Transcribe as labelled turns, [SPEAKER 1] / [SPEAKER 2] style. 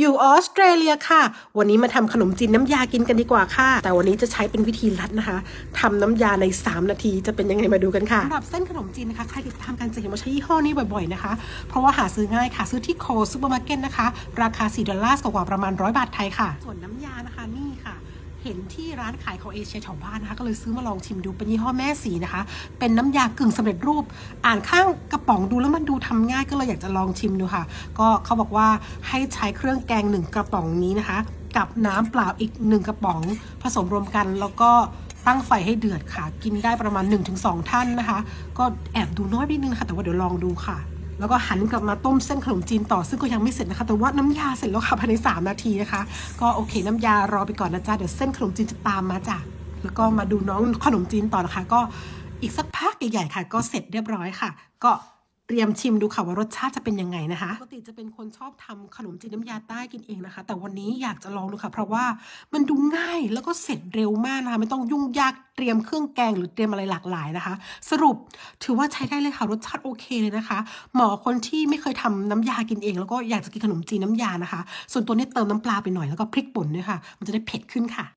[SPEAKER 1] อยู่ออสเตรเลียค่ะ วันนี้มาทำขนมจีนน้ำยากินกันดีกว่าค่ะ แต่วันนี้จะใช้เป็นวิธีลัดนะคะทำน้ำยาใน 3 นาทีจะเป็นยังไงมาดูกันค่ะสำหรับเส้นขนมจีนนะคะ ใครติดตามกันจะเห็นว่าใช้ยี่ห้อนี้บ่อยๆนะคะ เพราะว่าหาซื้อง่ายค่ะ ซื้อที่โคซูเปอร์มาร์เก็ตนะคะ ราคา 4 ดอลลาร์กว่าๆประมาณ 100 บาทไทยค่ะ ส่วนน้ำยานะคะนี่ค่ะ เห็นที่ร้านขายของเอเชียแถวบ้านนะคะก็เลยซื้อมาลองชิมดูเป็นยี่ห้อแม่สีนะคะ เป็นน้ำยากึ่งสำเร็จรูป อ่านข้างกระป๋องดูแล้วมันดูทำง่ายก็เลยอยากจะลองชิมดูค่ะ ก็เขาบอกว่าให้ใช้เครื่องแกงหนึ่งกระป๋องนี้นะคะ กับน้ำเปล่าอีกหนึ่งกระป๋องผสมรวมกันแล้วก็ตั้งไฟให้เดือดค่ะ กินได้ประมาณ 1-2 ท่านนะคะ ก็แอบดูน้อยนิดนึงนะคะแต่ว่าเดี๋ยวลองดูค่ะ แล้วก็หันกลับมาต้มเส้นขนมจีนต่อซึ่งก็ยังไม่เสร็จนะคะ แต่ว่าน้ำยาเสร็จแล้วค่ะภายใน 3 นาทีนะคะ ก็โอเค น้ำยารอไปก่อนนะจ๊ะเดี๋ยวเส้นขนมจีนจะตามมาจ้ะแล้วก็มาดูน้องขนมจีนต่อนะคะ ก็อีกสักพักใหญ่ๆค่ะ ก็เสร็จเรียบร้อยค่ะ ก็ เตรียมชิมดูค่ะว่ารสชาติจะเป็นยังไงนะคะปกติจะเป็นคนชอบทำขนมจีนน้ำยาใต้กินเองนะคะ แต่วันนี้อยากจะลองดูค่ะ เพราะว่ามันดูง่ายแล้วก็เสร็จเร็วมากนะคะไม่ต้องยุ่งยากเตรียมเครื่องแกงหรือเตรียมอะไรหลากหลายนะคะ สรุปถือว่าใช้ได้เลยค่ะรสชาติโอเคเลยนะคะเหมาะคนที่ไม่เคยทำน้ำยากินเอง แล้วก็อยากจะกินขนมจีนน้ำยานะคะ ส่วนตัวนี้เติมน้ำปลาไปหน่อยแล้วก็พริกป่นด้วยค่ะ มันจะได้เผ็ดขึ้นค่ะ